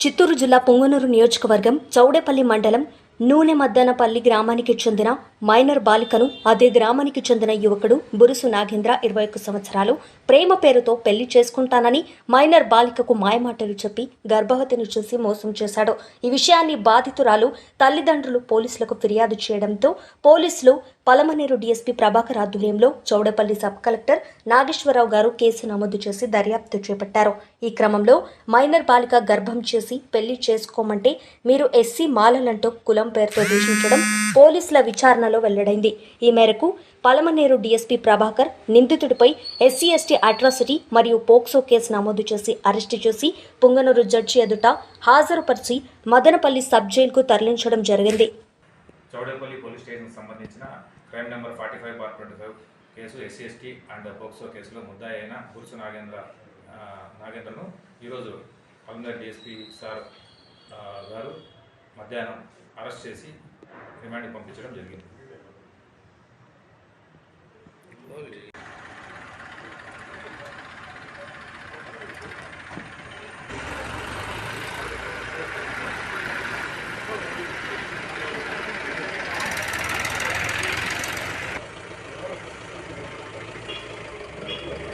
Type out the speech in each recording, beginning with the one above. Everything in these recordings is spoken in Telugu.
చిత్తూరు జిల్లా పొంగనూరు నియోజకవర్గం చౌడేపల్లి మండలం నూనె మద్దనపల్లి గ్రామానికి చెందిన మైనర్ బాలికను అదే గ్రామానికి చెందిన యువకుడు బురుసు నాగేంద్ర ఇరవై ఒక్క సంవత్సరాలు ప్రేమ పేరుతో పెళ్ళి చేసుకుంటానని మైనర్ బాలికకు మాయమాటలు చెప్పి గర్భవతిని చూసి మోసం చేశాడు. ఈ విషయాన్ని బాధితురాలు తల్లిదండ్రులు పోలీసులకు ఫిర్యాదు చేయడంతో పోలీసులు పలమనేరు డీఎస్పీ ప్రభాకర్ ఆధ్వర్యంలో చౌడపల్లి సబ్ కలెక్టర్ నాగేశ్వరరావు గారు కేసు నమోదు చేసి దర్యాప్తు చేపట్టారు. ఈ క్రమంలో మైనర్ బాలిక గర్భం చేసి పెళ్ళి చేసుకోమంటే మీరు ఎస్సీ మాలలంటూ కులం పేరుతో దూషించడం పోలీసుల విచారణలో వెల్లడైంది. ఈ మేరకు పలమనేరు డీఎస్పీ ప్రభాకర్ నిందితుడిపై ఎస్సీ ఎస్టీ అట్రాసిటీ మరియు పోక్సో కేసు నమోదు చేసి అరెస్టు చేసి పుంగనూరు జడ్జి ఎదుట హాజరుపరిచి మదనపల్లి సబ్ జైలుకు తరలించడం జరిగింది. చౌడేపల్లి పోలీస్ స్టేషన్కి సంబంధించిన crime number forty five bar twenty five case SC ST and POCSO కేసులో ముద్దాయి అయిన గురుసు నాగేంద్ర నాగేంద్రను ఈరోజు పల్మనర్ డిఎస్పీ సార్ గారు మధ్యాహ్నం అరెస్ట్ చేసి రిమాండ్కి పంపించడం జరిగింది.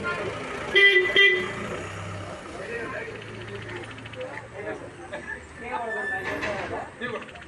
Thank you.